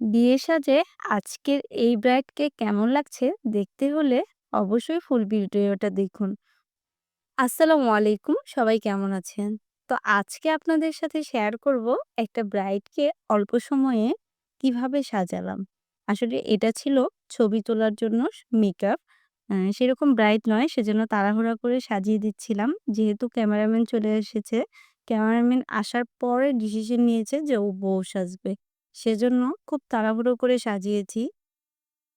বিয়ে সাজে আজকের এই ব্রাইডকে কেমন লাগছে দেখতে হলে অবশ্যই ফুল ভিডিওটা দেখুন। আসসালামু আলাইকুম সবাই কেমন আছেন? তো আজকে আপনাদের সাথে শেয়ার করব একটা ব্রাইডকে অল্প সময়ে কীভাবে সাজালাম। আসলে এটা ছিল ছবি তোলার জন্য মেকআপ। সেরকম ব্রাইড নয় সেজন্য তাড়াহুড়া করে সাজিয়ে দিচ্ছিলাম। যেহেতু ক্যামেরাম্যান চলে এসেছে, ক্যামেরাম্যান আসার পরে ডিসিশন নিয়েছে যে ও বউ সাজবে। সেজন্য খুব তাড়াহুড়ো করে সাজিয়েছি।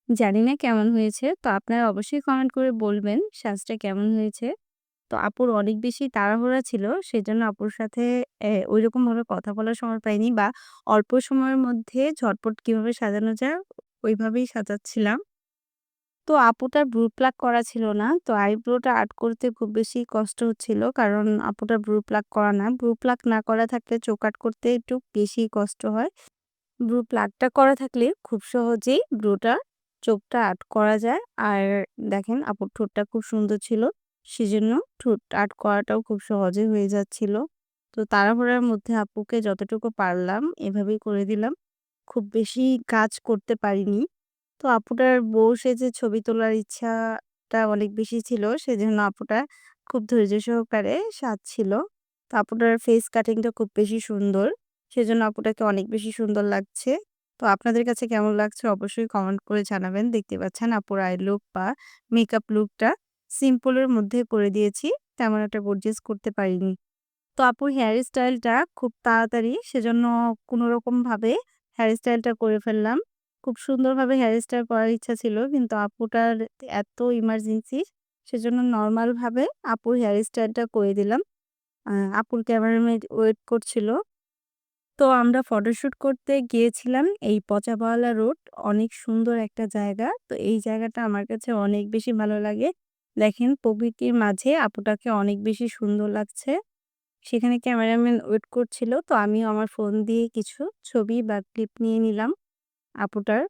জানি না কেমন হয়েছে। তো আপনারা অবশ্যই কমেন্ট করে বলবেন সাজটা কেমন হয়েছে। তো আপুর অনেক বেশি তাড়াহুড়া ছিল। সেজন্য আপুর সাথে ওই রকমভাবে কথা বলার সময় পাইনি বা অল্প সময়ের মধ্যে ঝটপট কীভাবে সাজানো যায়, ওইভাবেই সাজাচ্ছিলাম। তো আপুটার ব্রু প্লাক করা ছিল না। তো আইব্রোটা আর্ট করতে খুব বেশি কষ্ট হচ্ছিল। কারণ আপুটার ব্রু প্লাক করা না। ব্রু প্লাক না করা থাকলে চোখ আর্ট করতে একটু বেশি কষ্ট হয়। ব্রু প্লাগটা করা থাকলে খুব সহজেই ব্রুটা চোখটা আর্ট করা যায়। আর দেখেন আপুর ঠোঁটটা খুব সুন্দর ছিল। সেজন্য ঠোঁট আর্ট করাটাও খুব সহজে হয়ে যাচ্ছিল। তো তাড়াহুড়ার মধ্যে আপুকে যতটুকু পারলাম এভাবেই করে দিলাম। খুব বেশি কাজ করতে পারিনি। তো আপুটার বউ সেজে ছবি তোলার ইচ্ছাটা অনেক বেশি ছিল। সেজন্য আপুটা খুব ধৈর্য সহকারে সাজছিল। তো আপুটার ফেস কাটিংটা খুব বেশি সুন্দর। সেজন্য আপুটাকে অনেক বেশি সুন্দর লাগছে। তো আপনাদের কাছে কেমন লাগছে অবশ্যই কমেন্ট করে জানাবেন। দেখতে পাচ্ছেন আপুর আই লুক বা মেকআপ লুকটা সিম্পলের মধ্যে করে দিয়েছি। তেমন একটা গর্জিয়াস করতে পারিনি। তো আপুর হেয়ার স্টাইলটা খুব তাড়াতাড়ি সেজন্য কোনরকমভাবে হেয়ার স্টাইলটা করে ফেললাম। খুব সুন্দরভাবে হেয়ার স্টাইল করার ইচ্ছা ছিল। কিন্তু আপুটার এত ইমার্জেন্সি সেজন্য নরমালভাবে আপুর হেয়ার স্টাইলটা করে দিলাম। আপুর ক্যামেরাম্যান ওয়েট করছিল। তো আমরা ফটোশ্যুট করতে গিয়েছিলাম এই পচাবাওয়ালা রোড। অনেক সুন্দর একটা জায়গা। তো এই জায়গাটা আমার কাছে অনেক বেশি ভালো লাগে। দেখেন প্রকৃতির মাঝে আপুটাকে অনেক বেশি সুন্দর লাগছে। সেখানে ক্যামেরাম্যান ওয়েট করছিল। তো আমিও আমার ফোন দিয়ে কিছু ছবি বা ক্লিপ নিয়ে নিলাম আপুটার।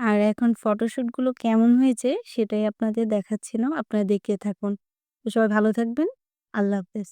আর এখন ফটোশ্যুটগুলো কেমন হয়েছে সেটাই আপনাদের দেখাচ্ছিলাম। আপনারা দেখতে থাকুন। তো সবাই ভালো থাকবেন। আল্লাহ হাফেজ।